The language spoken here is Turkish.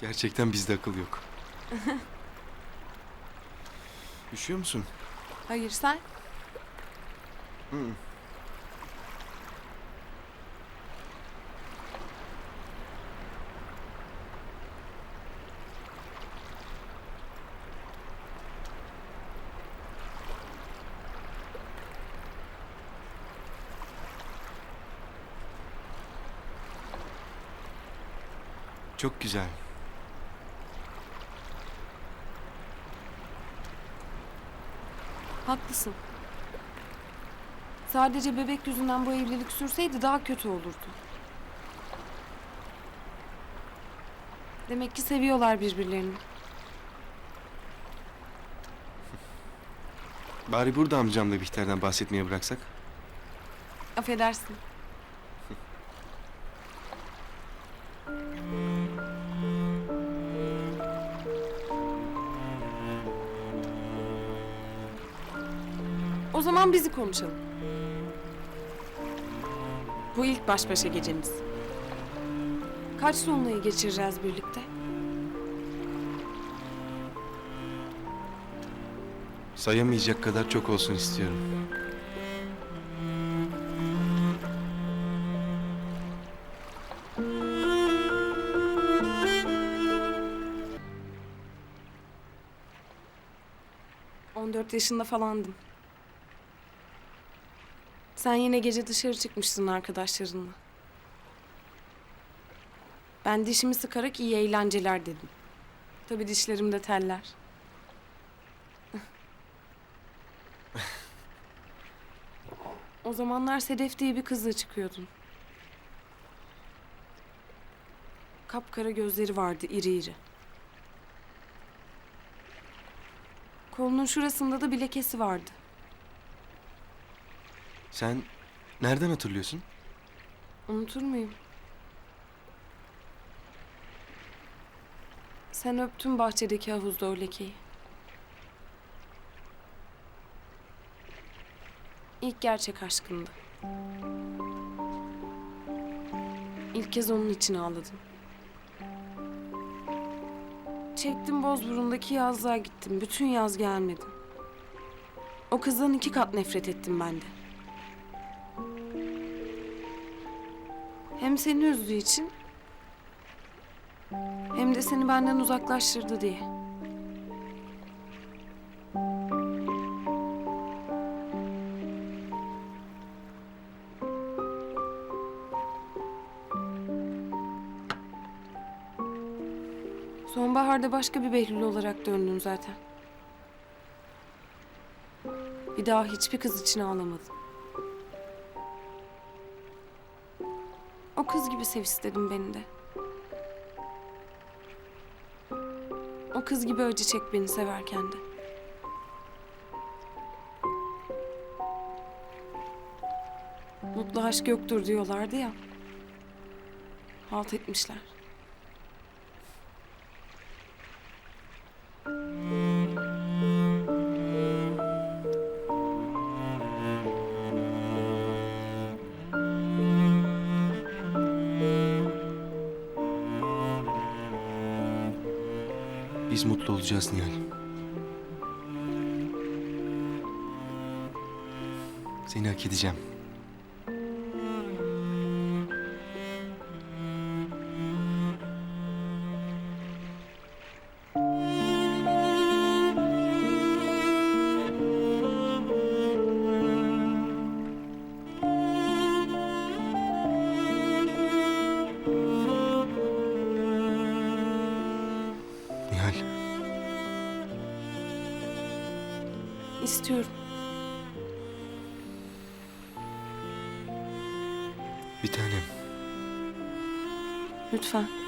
Gerçekten bizde akıl yok. Üşüyor musun? Hayır sen? Hı. Çok güzel. Haklısın. Sadece bebek yüzünden bu evlilik sürseydi daha kötü olurdu. Demek ki seviyorlar birbirlerini. Bari burada amcamla Bihter'den bahsetmeye bıraksak. Affedersin. O zaman bizi konuşalım. Bu ilk baş başa gecemiz. Kaç sonlayı geçireceğiz birlikte? Sayamayacak kadar çok olsun istiyorum. On dört yaşında falandım. Sen yine gece dışarı çıkmıştın arkadaşlarınla. Ben dişimi sıkarak iyi eğlenceler dedim. Tabii dişlerimde teller. o zamanlar Sedef diye bir kızla çıkıyordun. Kapkara gözleri vardı iri iri. Kolunun şurasında da bir lekesi vardı. Sen nereden hatırlıyorsun? Unutur muyum? Sen öptün bahçedeki havuzda o lekeyi. İlk gerçek aşkındı. İlk kez onun için ağladım. Çektim Bozburun'daki yazlığa gittim. Bütün yaz gelmedim. O kızdan iki kat nefret ettim ben de. Hem seni üzdüğü için hem de seni benden uzaklaştırdı diye. Sonbaharda başka bir Behlül olarak döndün zaten. Bir daha hiçbir kız için ağlamadın. O kız gibi sev istedim beni de. O kız gibi acı çek beni severken de. Mutlu aşk yoktur diyorlardı ya. Halt etmişler. Biz mutlu olacağız Nihal. Seni hak edeceğim. İstiyorum. Bir tanem. Lütfen.